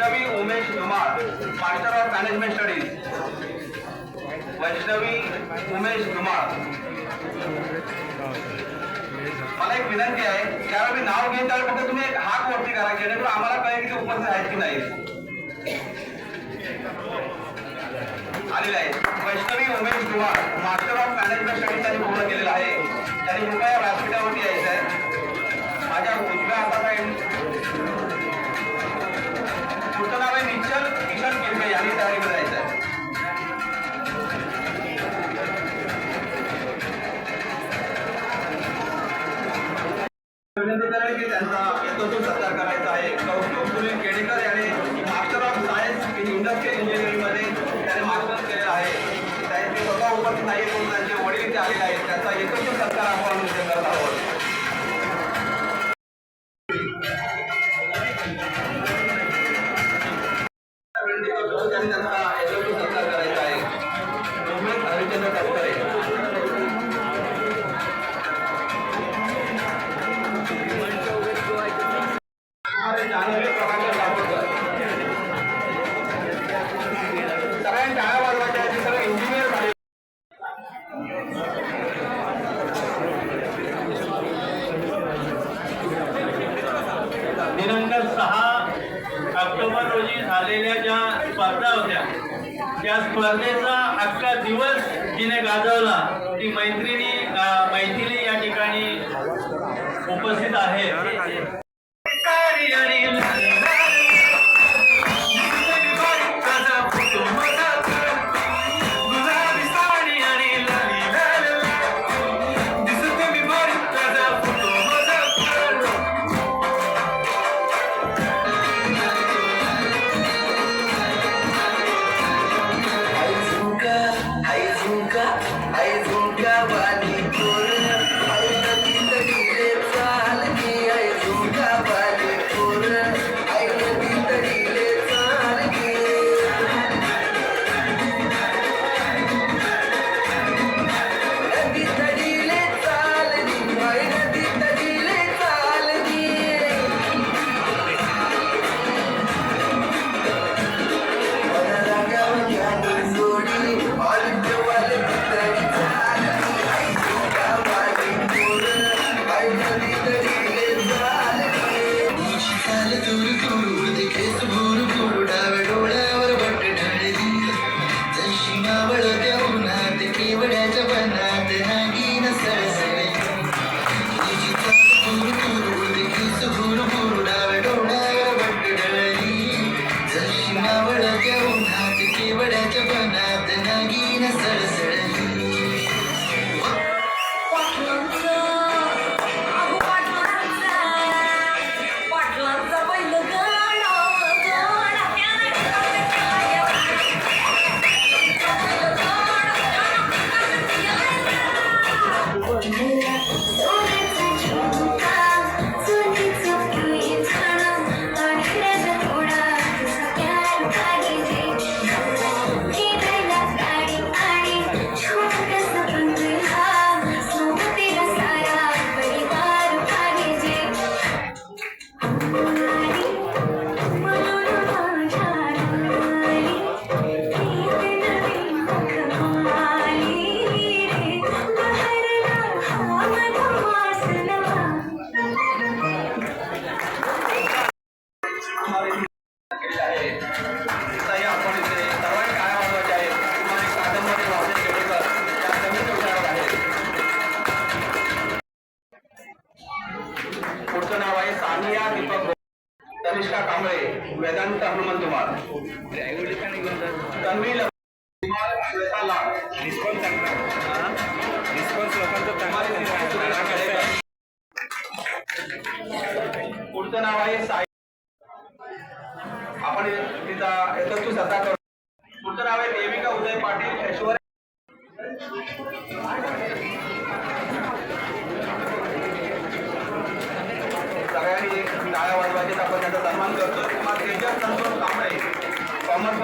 Vaishnavi Umesh Dhumal master of management studies Vaishnavi Umesh Dhumal. मला एक विनंती आहे त्यावेळी मी नाव घेईन त्यावेळी फक्त तुम्ही हात वरती करा जेणेकरून आम्हाला कळेल की उपस्थित आहेत की नाही आलेले आहे. Vaishnavi Umesh Dhumal master of management studies त्यांनी पूर्ण केलेलं आहे. त्यांनी कृपया व्यासपीठावरती आहे. मैत्री Nagina, Sarasara.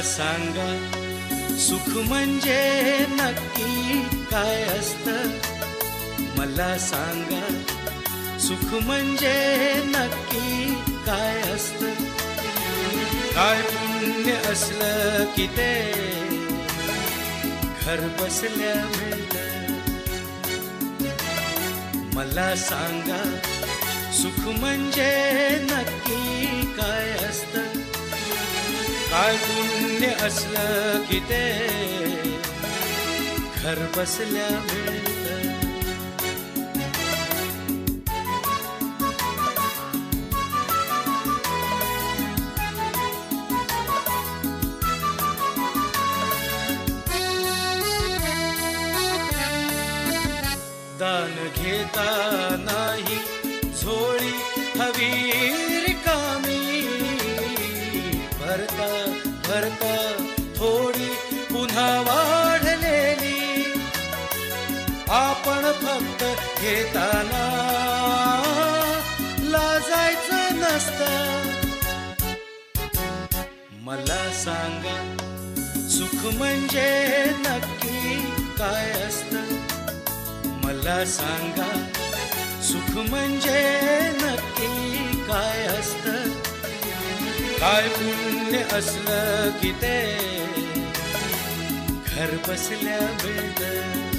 म्हणजे मला सांगा सुख म्हणजे नक्की काय असत? मला सांगा सुख म्हणजे नक्की काय असत? काय पुण्य असलं की ते? घर बसल्या मिळत. मला सांगा सुख म्हणजे नक्की काय असतं? काय पुण्य असलं की ते घर बसल्या मिळत. दान घेता नाही आपण घेताना लाजायचं नसतं. मला सांगा सुख म्हणजे नक्की काय असतं? मला सांगा सुख म्हणजे नक्की काय असतं? काय पुण्य असलं की ते? घर बसल्या मिळतं.